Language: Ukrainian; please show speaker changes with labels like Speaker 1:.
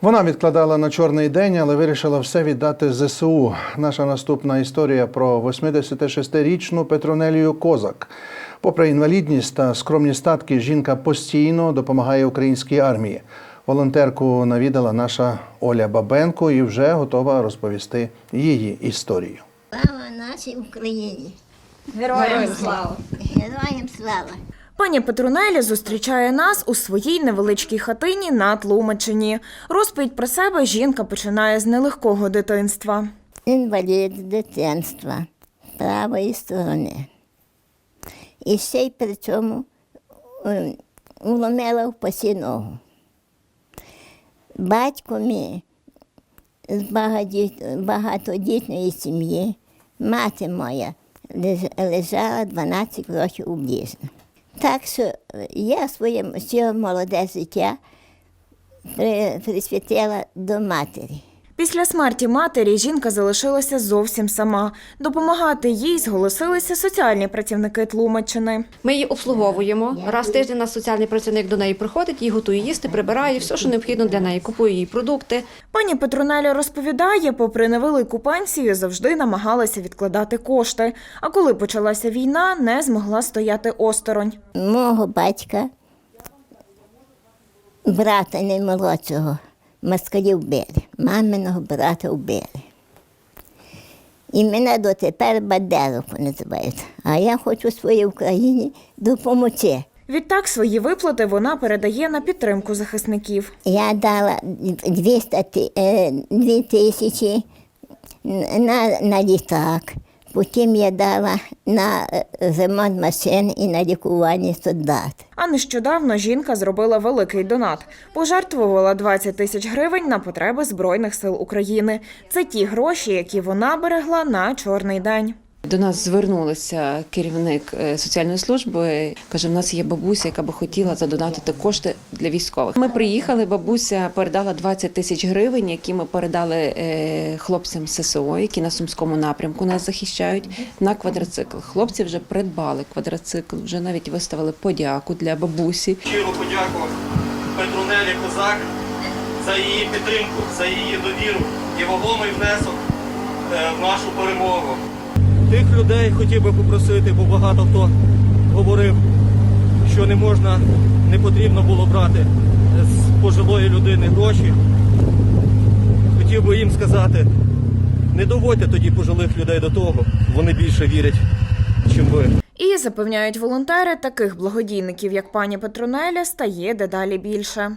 Speaker 1: Вона відкладала на чорний день, але вирішила все віддати ЗСУ. Наша наступна історія про 86-річну Петронелію Козак. Попри інвалідність та скромні статки, жінка постійно допомагає українській армії. Волонтерку навідала наша Оля Бабенко і вже готова розповісти її історію.
Speaker 2: Слава нашій Україні!
Speaker 3: Героям слава!
Speaker 2: Героям слава!
Speaker 3: Пані Петрунелі зустрічає нас у своїй невеличкій хатині на Тлумачині. Розповідь про себе жінка починає з нелегкого дитинства.
Speaker 2: Інвалід дитинства правої сторони. І ще й при цьому е, уломила в пасі ногу. Батько мій з багатодітної сім'ї, мати моя лежала 12 років у блізно. Так що я своє молоде життя при- присвятила до матері.
Speaker 3: Після смерті матері жінка залишилася зовсім сама. Допомагати їй зголосилися соціальні працівники Тлумачини.
Speaker 4: Ми її обслуговуємо. Раз в тиждень наш соціальний працівник до неї приходить, їй готує їсти, прибирає все, що необхідно для неї, купує їй продукти.
Speaker 3: Пані Петрунеля розповідає, попри невелику пенсію, завжди намагалася відкладати кошти. А коли почалася війна, не змогла стояти осторонь.
Speaker 2: Мого батька, брата наймолодшого, москалі вбили. Маминого брата вбили. І мене дотепер Бадеровку називають. А я хочу своїй Україні допомогти.
Speaker 3: Відтак свої виплати вона передає на підтримку захисників.
Speaker 2: Я дала 200 е, 2 тисячі на, на літак. Потім я дала на е, ремонт машин і на лікування солдат.
Speaker 3: А нещодавно жінка зробила великий донат. Пожертвувала 20 тисяч гривень на потреби Збройних сил України. Це ті гроші, які вона берегла на чорний день.
Speaker 4: До нас звернулася керівник е, соціальної служби. Каже, в нас є бабуся, яка би хотіла задонатити кошти для військових. Ми приїхали. Бабуся передала 20 тисяч гривень, які ми передали е, хлопцям ССО, які на сумському напрямку нас захищають, на квадроцикл. Хлопці вже придбали квадроцикл, вже навіть виставили подяку для бабусі.
Speaker 5: Щиро подяку Петрунелі Козак за її підтримку, за її довіру і вагомий внесок е, в нашу перемогу. Тих людей хотів би попросити, бо багато хто говорив, що не можна, не потрібно було брати з пожилої людини гроші. Хотів би їм сказати, не доводьте тоді пожилих людей до того, вони більше вірять, чим ви.
Speaker 3: І запевняють волонтери, таких благодійників, як пані Петрунеля, стає дедалі більше.